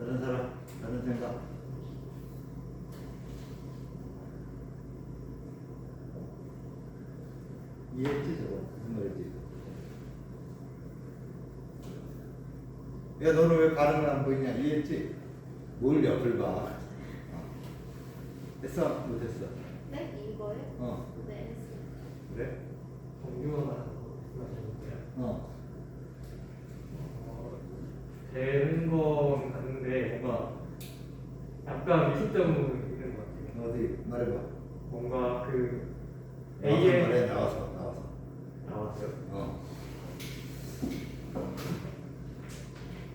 다른 사람, 다른 생각. 이해했지 저거 무슨 말인지. 야 너는 왜 반응을 안 보이냐 이해했지? 뭘 옆을 봐. 어. 했어? 못했어? 네? 이거요? 어 네, 했어요. 그래? 정규어가 말씀하셨는데요. 어. 어, 되는 건 같은데 뭔가 약간 미숙점은 있는 것 같아요. 어디 말해봐. 뭔가 그 나와서 AM 말해 나와서 나와서. 나왔어요. 어.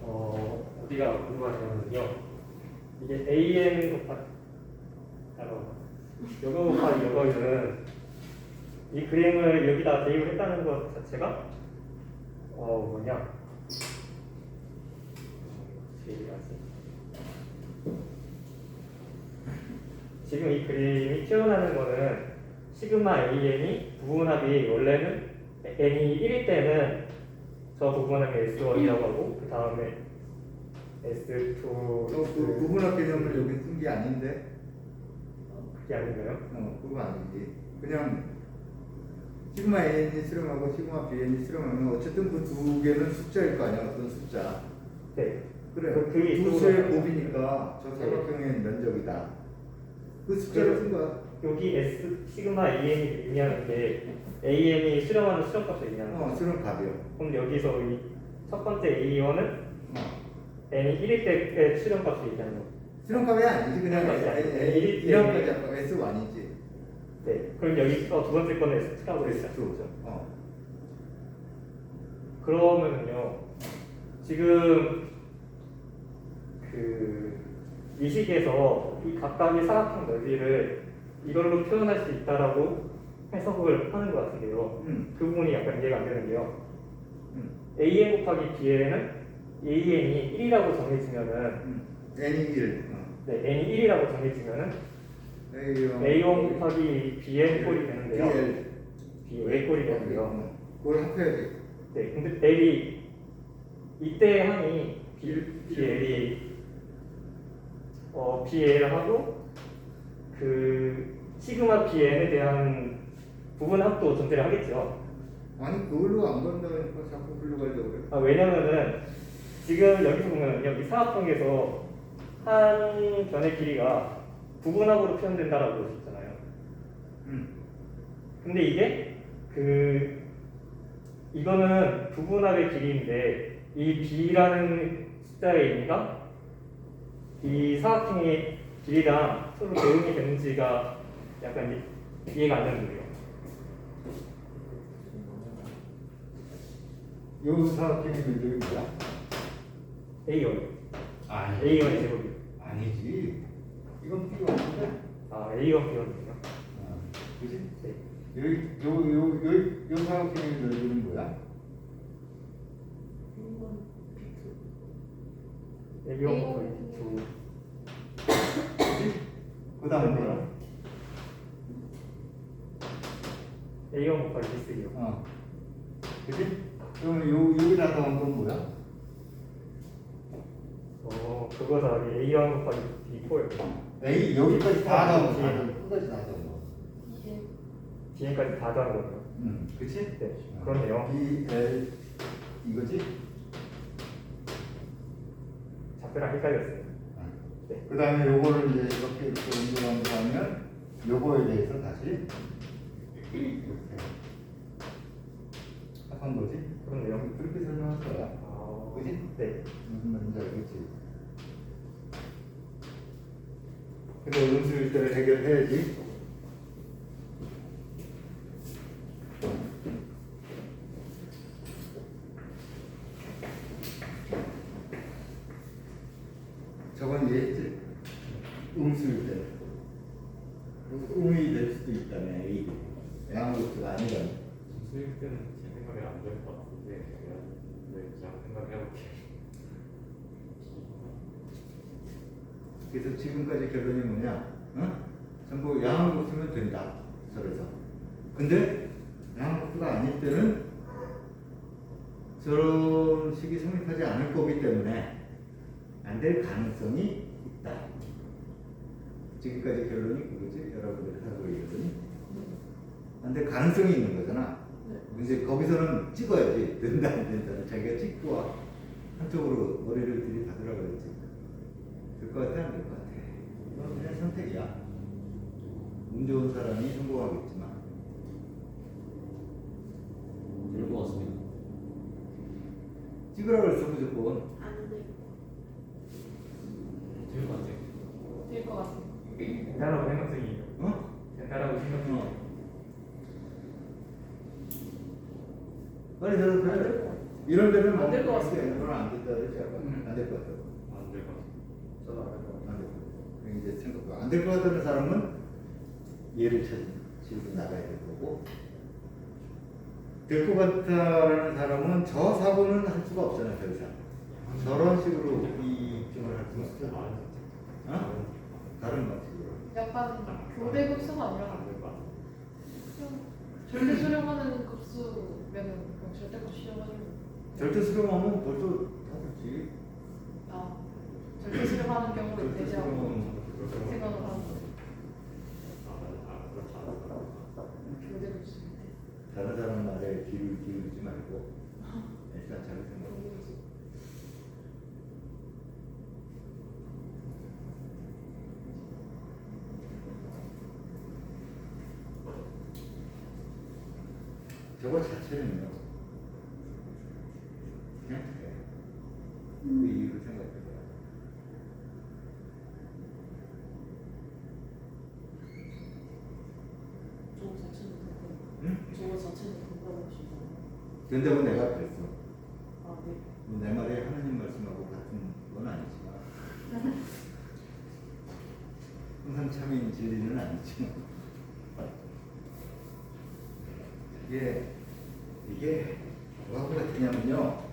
어 어디가 궁금하냐면요. 이게 AM 곱하기 바로 요거 곱하기 요거는 이 그림을 여기다 대입을 했다는 것 자체가 어 뭐냐 지금 이 그림이 튀어나오는 거는 시그마 AN이 부분합이 원래는 n이 1일 때는 저 부분합이 S1이라고 하고 그 다음에 S2 그 구분학 개념을 여기 쓴 게 아닌데. 그게 아닌가요? 어, 그거 아니지. 그냥 시그마 N이 수렴하고 시그마 BN이 수렴하면 어쨌든 그 두 개는 숫자일 거 아니야, 어떤 숫자. 네. 그래. 그- 그게 두 수의 가요. 곱이니까 저 네. 삼각형의 면적이다. 그 숫자를 쓴 거야. 여기 S 시그마 AN이 의미하는 게 AN이 수렴하는 수렴값을 의미하는 어, 거죠. 수렴 값이요. 그럼 여기서 이 첫 번째 A1은 어. n이 1일 때의 수렴값을 얘기하는 거. 수렴 값이 아니지. 그냥 이런 거지. S1이지. 네. 그럼 여기 어, 두 번째 거는 S2라고 했죠. S2. 어. 그러면요 지금 그 이 식에서 이 각각의 사각형 넓이를 이걸로 표현할 수 있다라고 해석을 하는 것 같은데요. 음. 그 부분이 약간 이해가 안 되는 게요. 음. AN 곱하기 B에는 AN이 1이라고 정해지면은 음. N이 1. 어. 네, N이 1이라고 정해지면은 A1, A1 곱하기 BN 꼴이 되는데요. B A 꼴이 되는데요. 어. 그걸 합해야지. 네, 근데 L이 이때 항이 B, BL이 어, BL 하고 그 시그마 BN에 대한 부분 합도 존재를 하겠죠. 아니 그걸로 안 간다니까 자꾸 글로 가려고 그래. 아, 왜냐면은 지금 여기서 보면 여기 사각형에서 한 변의 길이가 부분합으로 표현된다라고 볼수 있잖아요. 음. 근데 이게 그 이거는 부분합의 길이인데 이 b라는 숫자의 의미가 이 사각형의 길이랑 서로 대응이 되는지가 약간 이- 이해가 안 되는 거예요. 요 사각형의 면적이 뭐야? A1, 아니. A1의 제곱이. 아니지. 이건 필요 없는데. 아 A1 비원이에요. 아, 그지? 네. 여기 요 요 요 요 사각형의 넓이는 뭐야? 이건 B2. A1 거의 두. 그 다음 뭐야? A1 곱하기 B3요. 어. 그지? 그럼 요 여기다 더한 건 뭐야? 어 그거 다 A1 곱하기 B4요. A 여기까지 다 더한 거. 다 뒤에. 거. 끝까지 다 더한 거. 뒤에까지 다 더한 거예요. 음, 그치? 네, 그렇네요. B L 이거지? 작별랑 헷갈렸어요. 네. 그 다음에 요거를 이제 이렇게 이렇게 운동하면서 하면 요거에 대해서 다시 이렇게 합한 거지? 그렇네요. 그렇게 설명할 거야. 아, 그지? 네. 무슨 말인지 알겠지? 근데 음수 일대를 해결해야지. 저건 이해했지? 음수일 때. 음이 될 수도 있다네, A. 양수가 아니라네. 수익 때는 제 생각에 안될것 같은데 제가 네, 제가 생각해볼게요. 그래서 지금까지 결론이 뭐냐? 어? 전부 양항 쓰면 된다. 절에서. 근데 양항수가 아닐 때는 저런 식이 성립하지 않을 거기 때문에 안안될 가능성이 있다. 지금까지 결론이 그거지. 여러분들이 하고 있거든요. 안 될 가능성이 있는 거잖아. 이제 거기서는 찍어야지. 된다 안 된다. 자기가 찍고 와. 한쪽으로 머리를 들이받으라고 그랬지. 될것 같아 안될것 같아. 이건 그냥 선택이야. 운 좋은 사람이 성공하겠지만 될 것 같습니다. 찍으라고 그랬어 무조건. 안 돼. 될 것 같아요. 될 것 같아. 된다라고 생각성이 어? 된다라고 생각성이 어. 빨리 대답해. 안될것 같아. 이런 데는 안될것 같습니다. 이런 안 된다 그러지 않아? 음. 안될 것 같아. 안될 것 같아요. 저도 안될것 같아. 안될 것 같아. 그럼 이제 같다는 사람은 얘를 찾고 나가야 될 거고 될 것 같다라는 사람은 저 사고는 할 수가 없잖아 더 이상. 저런 식으로 이 입증을 할 수가 없잖아. 어? 다른 방식으로. 약간 교대 급수가 아니라 절대 수령하는 급수면은 그냥 절대 급수 시험하는 절대 수렴하면 벌써 다 됐지. 아 절대 수령하는 절대 배제하고 수렴은 생각을. 아, 아. 다른 사람 말에 귀를 기울이지 말고 일단 자기 생각. 저거 자체는요. 그냥 그래. 그 이유를 생각해봐. 저거 자체는 된다. 응? 저거 자체는 된다고 하시잖아. 된다고 내가 그랬어. 아 네. 뭐내 말이 하나님 말씀하고 같은 건 아니지만 항상 참인 진리는 아니지만 이게 이게 뭐하고 같으냐면요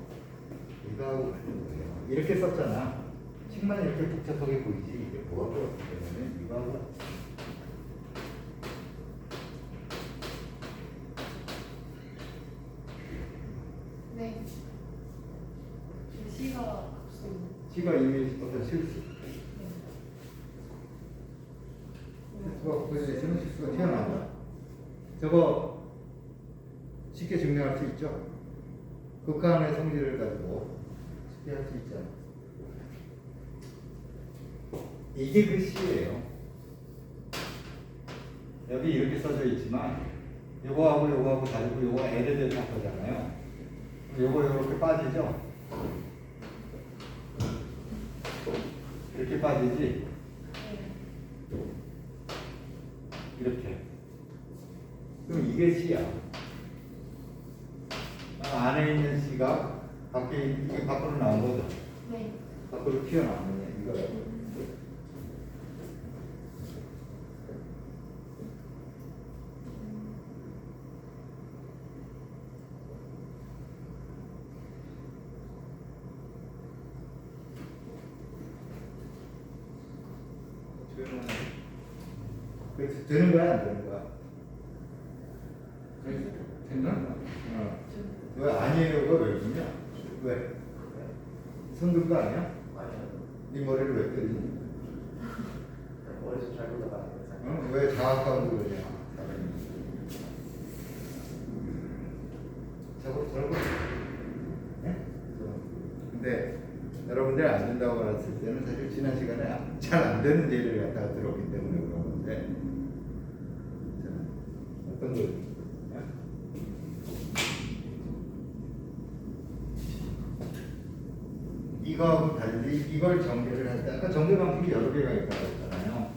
이거하고 같은 거예요 이렇게 썼잖아 책만 이렇게 복잡하게 보이지 이게 뭐하고 같으냐면 이거하고 같아. 네. 시가 급수. 시가 이미 어떤 실수 네. 실수가 그래서 지금 실수가 튀어나온다 저거 쉽게 증명할 수 있죠 극한의 성질을 가지고 쉽게 할수 있잖아 이게 그 시예요 여기 이렇게 써져 있지만 요거하고 요거하고 다르고 요거 L에 대한 거잖아요 요거 요렇게 빠지죠 이렇게 빠지지 네. 이렇게. 그럼 이게 C야. 아, 안에 있는 C가 밖에 이게 밖으로 나온 거죠. 네. 밖으로 튀어나오는 게 이거야. 그래서 되는 거야 안 되는 거야? 됐나? 어. 왜 아니에요가 왜 그러냐? 왜? 손든 거 아니야? 네 머리를 왜 때리니? 머리에서 잘 올라가는 어? 왜 자학하고 그러냐? 저거 저거. 네? 근데 여러분들 안 된다고 알았을 때는 사실 지난 시간에 잘 안 되는 예를 갖다가 들었기 때문에 그런 건데 자, 어떤 거? 네? 이거하고 달리 이걸 전개를 할 때 아까 전개 방식이 여러 개가 있다고 했잖아요.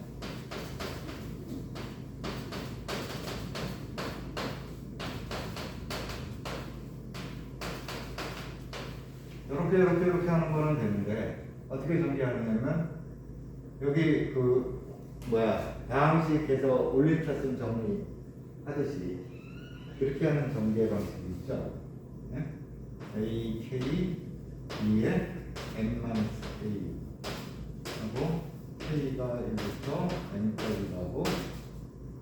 이렇게 이렇게 이렇게 하는 거는 되는데 어떻게 전개하느냐면 여기 그 뭐야 다항식에서 올림차순 정리 하듯이 그렇게 하는 전개 방식이 있죠. 네? A K 2에 n 마이너스 K 하고 K가 1부터 n까지 가고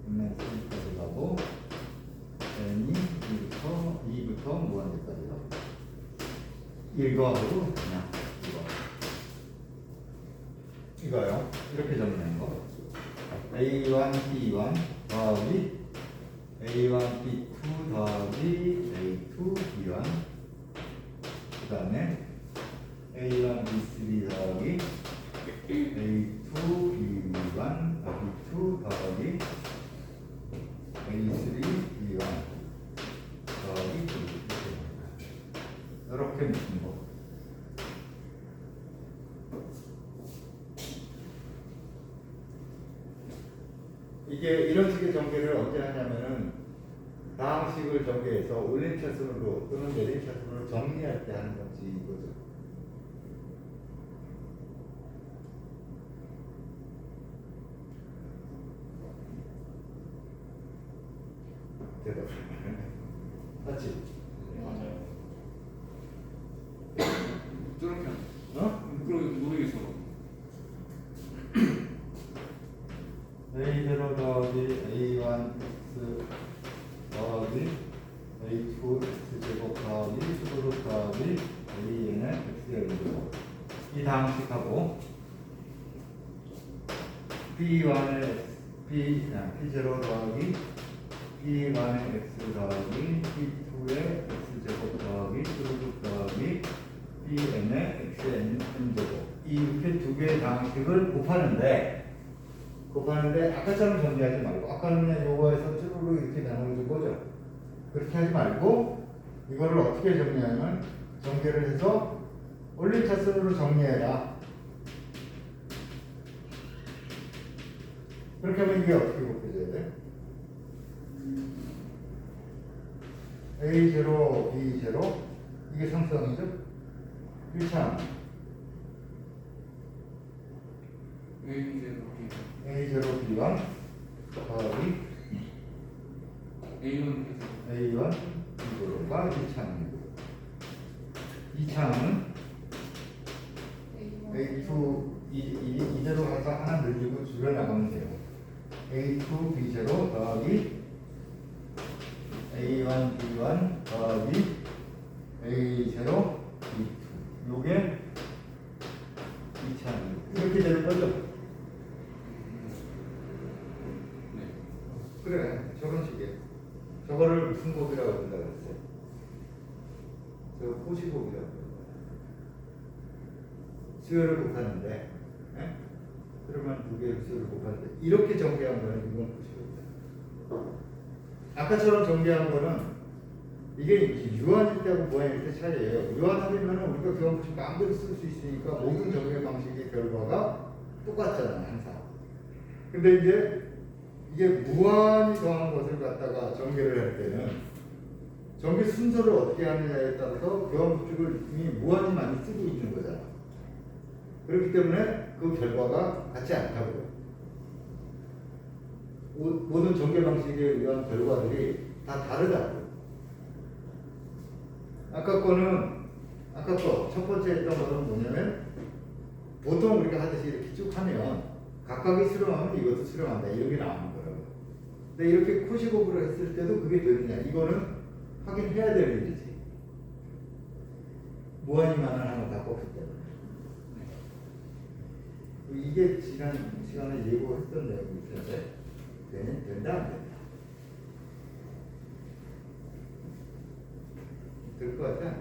n 마이너스 K까지 가고 n이 2부터 2부터 무한대까지 가고 일거하고 그냥 이거 이거요. 이렇게 정리하는 거. A1, B1 더하기 A1, B2 더하기 A2, B1 그 다음에 A1, B3 더하기 A2, B1 아, B2 더하기 A3, B1 더하기 B2 이렇게 묶은 거. 이게 이런 식의 전개를 언제 하냐면은 다항식을 전개해서 올림 차순으로 또는 내림 차순으로 정리할 때 하는 것이 이거죠. 대답. 맞지? 맞아요. 저렇게 안- 어? 그러게 모르겠어. A0 더하기 A1 X 더하기 A2 X 제곱 더하기 수로 더하기 AN의 X의 제곱 이 다항식하고 B1의 B, 아, P0 더하기 B1의 X 더하기 P2의 X 제곱 더하기 수로 더하기 Bn의 Xn 제곱 이렇게 두 개의 다항식을 곱하는데 곱하는데 아까처럼 정리하지 말고 아까는 요거에서 쭈루루 이렇게 나눠준 거죠. 그렇게 하지 말고 이거를 어떻게 정리하면 전개를 해서 올림 차순으로 정리해라. 그렇게 하면 이게 어떻게 곱해져야 돼? A0, B0 이게 상수항이죠? 1차 A인데 A0, B1 더하기 A는 A1, B0가 1차항이고. 2차항은 A2, 이, 이, 이대로 가서 하나 늘리고 줄여 나가면 돼요. A2, B0 더하기 A1, B1 더하기 A0, B2 요게 2차항이고 이렇게 되는 거죠? 네. 그래 저런 식이에요 저거를 무슨 곡이라고 한다 그랬어요? 저 호시곡이라고 그래요 수요를 곱하는데 예? 수요를 곱하는데 이렇게 정리한 거는 이건 호시곡이다 아까처럼 정리한 거는 이게 유한일 때하고 무한일 때 차이예요 유한하려면 우리가 교환부식 마음대로 쓸 수 있으니까 모든 정리 방식의 결과가 똑같잖아요 항상 근데 이제 이게 무한히 더한 것을 갖다가 전개를 할 때는 전개 순서를 어떻게 하느냐에 따라서 교환법칙을 이미 무한히 많이 쓰고 있는 거잖아. 그렇기 때문에 그 결과가 같지 않다고요. 모- 모든 전개 방식에 의한 결과들이 다 다르다고요. 아까 거는 아까 거 첫 번째 했던 거는 뭐냐면 보통 우리가 하듯이 이렇게 쭉 하면 각각이 수렴하면 이것도 수렴한다 이렇게 나오는 거라고. 근데 이렇게 코시곡으로 했을 때도 그게 되느냐 이거는 확인해야 될 일이지. 무한히만을 하나 다 꺾기 때문에. 이게 지난 시간에 예고했던 내용이 있는데 되- 된다 안 된다. 될 것 같아 같아.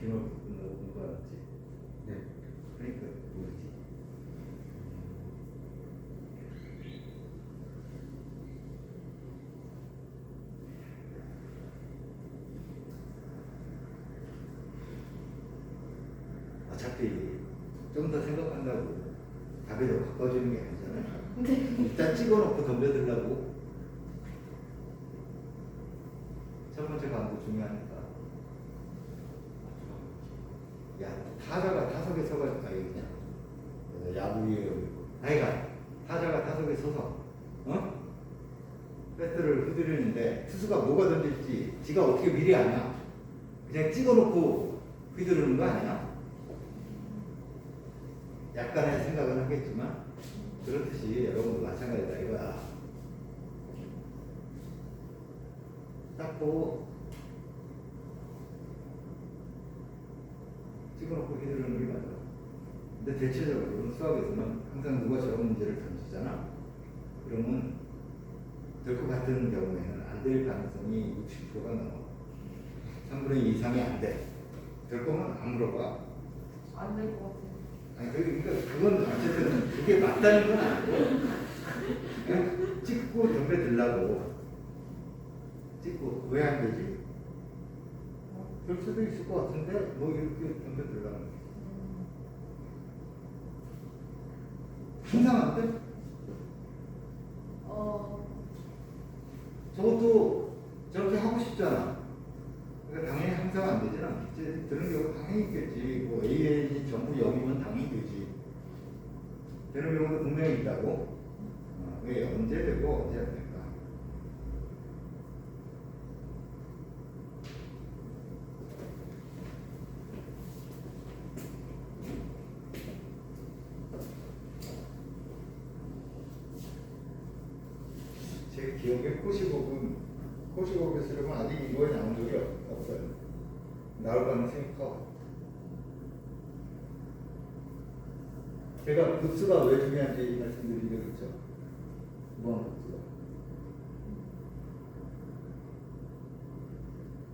기노 끝나고 공부하지. 네. 그러니까 모르지. 어차피 좀 더 생각한다고 답이 더 가까워지는 게 아니잖아요. 일단 찍어놓고 덤벼들라고. 첫 번째 강도 중요하니까. 야, 타자가 타석에 서가지고, 아니, 그냥, 야구에, 아이가, 타자가 타석에 서서, 어? 배트를 휘두르는데, 투수가 뭐가 던질지, 지가 어떻게 미리 아냐? 그냥 찍어놓고 휘두르는 거 아니야? 약간의 생각은 하겠지만 그렇듯이 여러분도 마찬가지다 이거야. 딱 보고 찍어놓고 휘두르는 게 맞아. 근데 대체적으로 수학에서는 항상 누가 저런 문제를 던지잖아. 그러면 될 것 같은 경우에는 안 될 가능성이 60%가 넘어. 3분의 2 이상이 안 돼. 될 거면 안 물어봐. 안 될 것 같아요. 아니 그러니까 그건 어쨌든 그게 맞다는 건 아니고 그냥 찍고 덤벼 들라고 찍고 왜 안 되지? 될 수도 있을 것 같은데 뭐 이렇게 덤벼 들라고 음. 항상 안 돼? 어, 저것도 저렇게 하고 싶잖아. 그러니까 당연히 항상 안 되진 않겠지. 되는 경우 당연히 있겠지. 뭐 AN이 전부 0이면 당연히 되지. 되는 경우도 분명히 있다고. 어, 왜 언제 되고 언제 안 될까? 제 기억에 코시곡은 코시곡에 쓰려면 아직 이거에 나온 적이 없- 없어요. 나올 가능성이 커. 제가 급수가 왜 중요한지 말씀드린 적 있죠. 무한 급수가.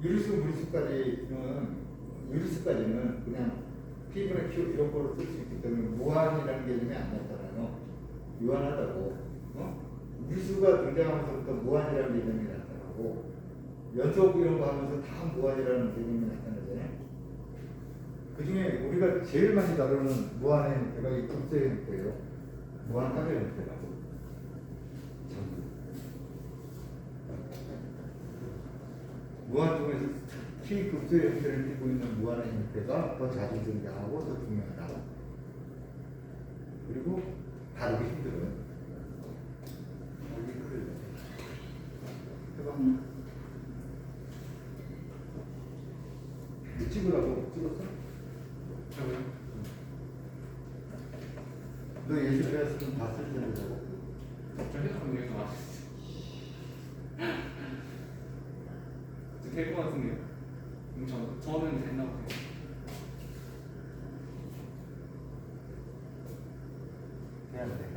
유리수, 무리수까지는 유리수까지는 그냥 P분의 Q 이런 거로 쓸 수 있기 때문에 무한이라는 개념이 안 나타나요. 유한하다고. 어? 무리수가 등장하면서부터 무한이라는 개념이 나타나고 연속 이런 거 하면서 다 무한이라는 개념이 나타나잖아요. 그 중에 우리가 제일 많이 다루는 무한의 형태가 이 급수의 형태예요. 무한 타의 형태라고. 무한 중에서 특히 급수의 형태를 띠고 있는 무한의 형태가 더 자주 등장하고 더 중요하다. 그리고 다루기 힘들어요. 여기 클 해봐. 뭐 찍으라고 찍었어? 저거요? 너 예술 배웠으면 봤을 텐데 저거. 저 핸드폰 여기서 왔어요. 될것 같은데요? 음, 저, 저는 됐나 봐요. 해야 돼.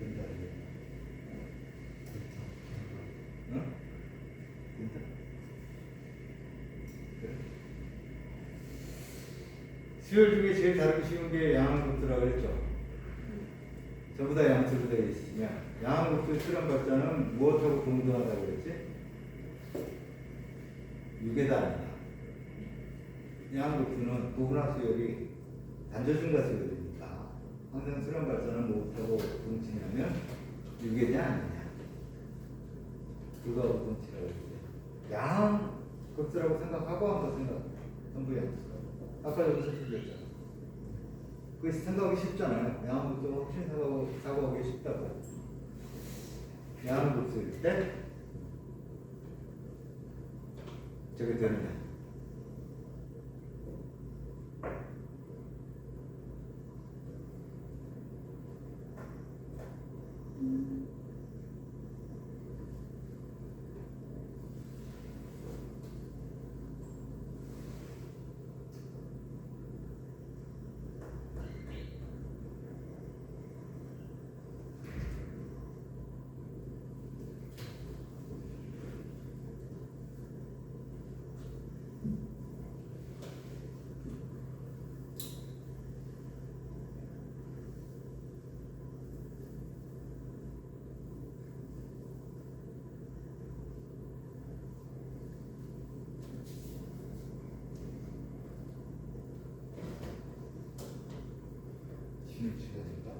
된다, 이제. 응? 된다. 그래. 수열 중에 제일 다루기 쉬운 게 양항급수라고 그랬죠. 전부 다 양수로 되어 있으면 양항급수의 수렴 발자는 무엇하고 동등하다고 그랬지? 6에다 아니다. 양항급수는 부분화 수열이 단조중과 수열이니까 항상 수렴 발자는 무엇하고 동치냐면 6이냐 아니냐. 그거하고 동치라고 그랬지. 양항급수라고 생각하고 한번 생각. 전부 양수. 아까 여기서 틀렸잖아. 그 생각하기 쉽잖아요. 양수도 훨씬 생각하고 작업하기 쉽다고. 양수일 때 저게 되느냐. 신 입치가 된다.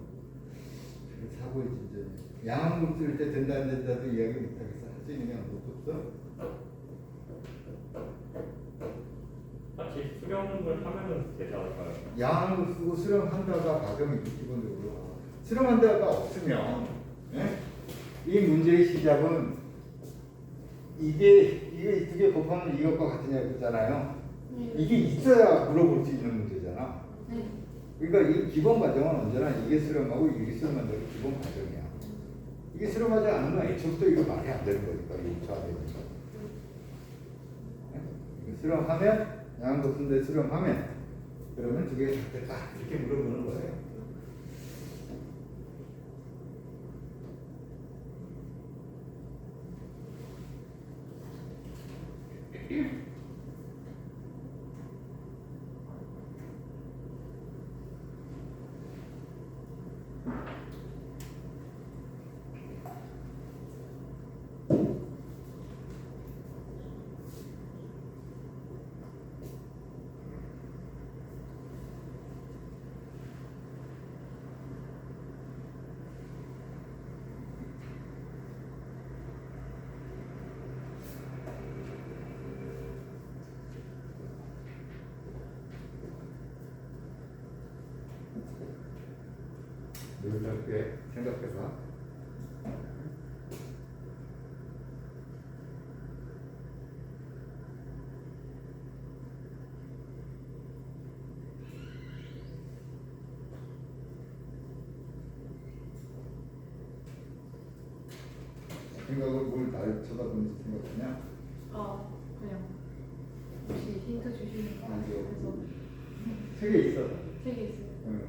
그 사고의 진전이. 양한국 쓸 때 된다 안 된다도 이야기 못하겠어. 할수 있는 게 아무것도 없어. 마치 수령을 하면은 되지 않을까요? 양한국 쓰고 수령한다가 과정이 기본적으로 수령한다가 없으면 예? 이 문제의 시작은 이게 이게 두 개 곱하면 이것과 같으냐 그잖아요. 네. 이게 있어야 물어볼 수 있는. 네. 그러니까 이 기본 과정은 언제나 이게 수렴하고 이게 수렴한다는 기본 과정이야. 이게 수렴하지 않으면 애초부터 이거 말이 안 되는 거니까 조합이니까. 이거 수렴하면 양한 것인데 수렴하면 그러면 두 개가 같을까 이렇게 물어보는 거예요. 놀랍게 생각해봐. 생각을 뭘날 쳐다보는지 생각하냐? 아 그냥 혹시 힌트 주시는 거 아니요. 그래서 책에 있어. 책에 있어요. 응.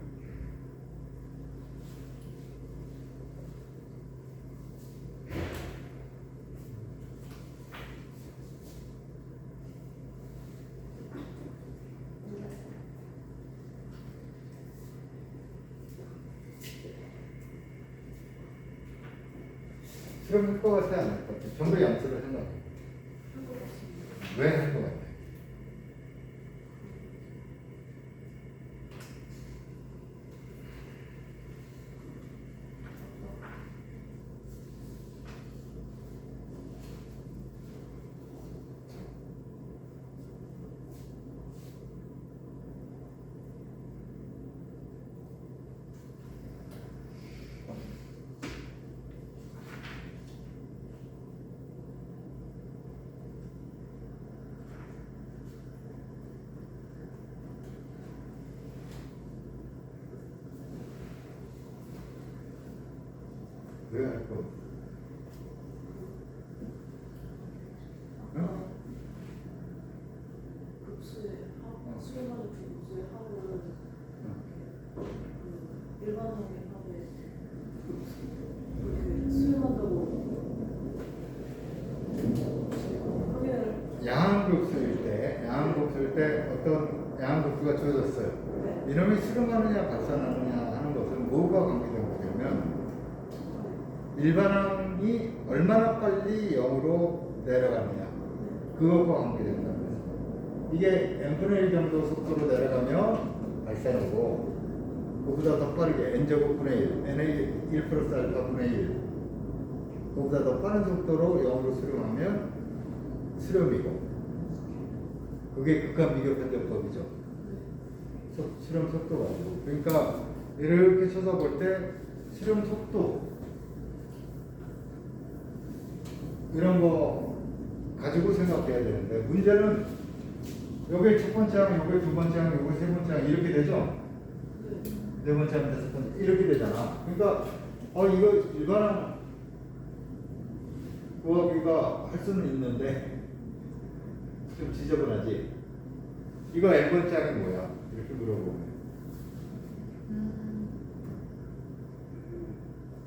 실험 효과가 세지 않을 것 같아. 전부 양수를 생각해. 한것 같습니다. 왜 할 것 같아? 왜 할 것 같아? 아까 하는 그 합에 그 수렴한다고 확인을 양항국수일 때, 때 어떤 양항국수가 주어졌어요. 네. 이놈이 실험하느냐 발산하느냐 하는 것은 뭐가 관계된 거냐면 일반항이 얼마나 빨리 0으로 내려가느냐 그것과 관계된다는 거죠. 이게 n분의 1 정도 속도로 내려가면 발산이고 그보다 더 빠르게 n제곱분의 1, n의 1 플러스 알파분의 1 그보다 더 빠른 속도로 0으로 수렴하면 수렴이고 그게 극한 비교. 속- 실험 속도 가지고. 그러니까 이렇게 쳐다볼 때 실험 속도 이런 거 가지고 생각해야 되는데 문제는 요게 첫 번째 항, 요게 두 번째 항, 요게 세 번째 항 이렇게 되죠? 네. 네 번째 항, 다섯 번째 이렇게 되잖아. 그러니까 어 이거 일반항 구하기가 할 수는 있는데 좀 지저분하지. 이거 n 번째 항이 뭐야? 이렇게 물어보면.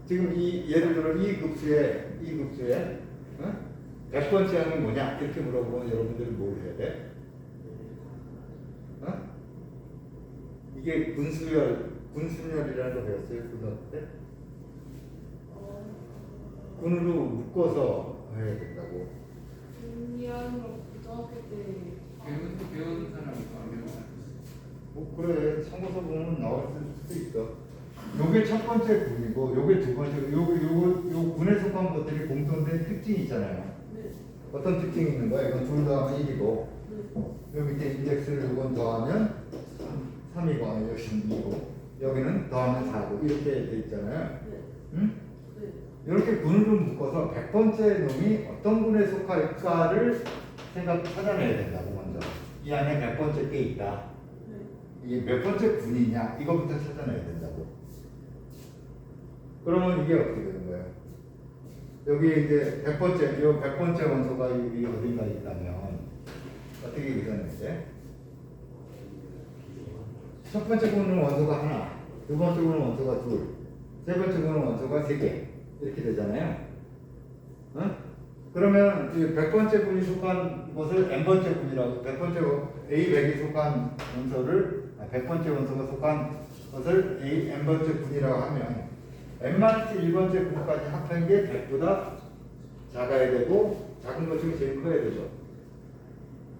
지금 이 예를 들어 이 급수에 이 급수에 어? 100번째 항이 뭐냐 이렇게 물어보면 여러분들은 뭘 해야 돼? 어? 이게 분수열 분수열이라는 거 배웠어요 고등학교 때? 어, 군으로 묶어서 해야 된다고. 거 고등학교 때 배운 배운 사람과 안 배운 사람. 뭐 그래 참고서 보면 나올 수도 있어. 요게 첫 번째 군이고 요게 두 번째 요거 요거 요 군에 속한 것들이 공통된 특징이 있잖아요. 네. 어떤 특징이 있는 거야? 이건 둘 더하면 1이고 네. 여기 밑에 인덱스를 이건 더하면 3, 이고 여기 2고 여기는 더하면 4고 이렇게 돼 있잖아요. 네. 응? 네. 이렇게 군을 좀 묶어서 100번째 놈이 어떤 군에 속할까를 생각 찾아내야 된다고 먼저. 이 안에 100번째 게 있다. 네. 이게 몇 번째 군이냐 이거부터 찾아내야 된다고. 그러면 이게 어떻게 되는 거예요? 여기 이제 100번째, 이 100번째 원소가 여기 어딘가 있다면 어떻게 돼? 첫 번째 군은 원소가 하나, 두 번째 군은 원소가 둘, 세 번째 군은 원소가 세 개. 이렇게 되잖아요. 어? 그러면 이 100번째 군이 속한 것을 n번째 군이라고 100번째 A 100이 속한 원소를 아, 100번째 원소가 속한 것을 A n번째 군이라고 하면 n-1번째 군까지 합한 게 100보다 작아야 되고 작은 것 중에 제일 커야 되죠.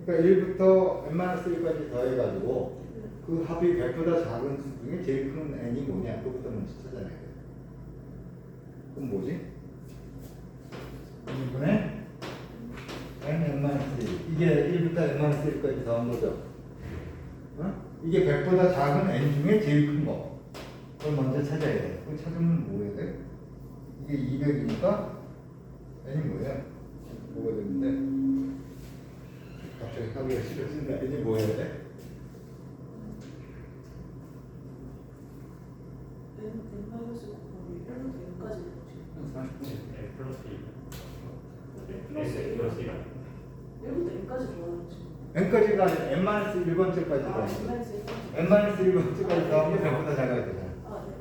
그러니까 1부터 n-1까지 더해가지고 그 합이 100보다 작은 수 중에 제일 큰 n이 뭐냐 그거부터 먼저 찾아내야 돼. 그럼 뭐지? 2분의 n n-1 이게 1부터 n-1까지 더한 거죠. 어? 이게 100보다 작은 n 중에 제일 큰 거. 그걸 먼저 찾아야 돼. 그걸 찾으면 뭐 해야 돼? 이게 200이니까 n이 뭐야? 뭐가 되는데? 갑자기 하기가 싫어진다. n이 뭐 해야 돼? N N 마이너스 곱하기 1부터 N까지 뭐지? 한 40분. 네, 플러스 이. 네, 플러스 네, 일. 플러스 이가. 1부터 N까지 좋아하는 지 n까지가 아니라 n-1번째까지가 아, 있어. N 마이너스 1까지. n-1번째까지 더하면 100보다 작아야 되잖아. 아, 네.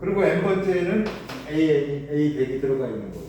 그리고 n번째는 A, A, A 100이 들어가 있는 거고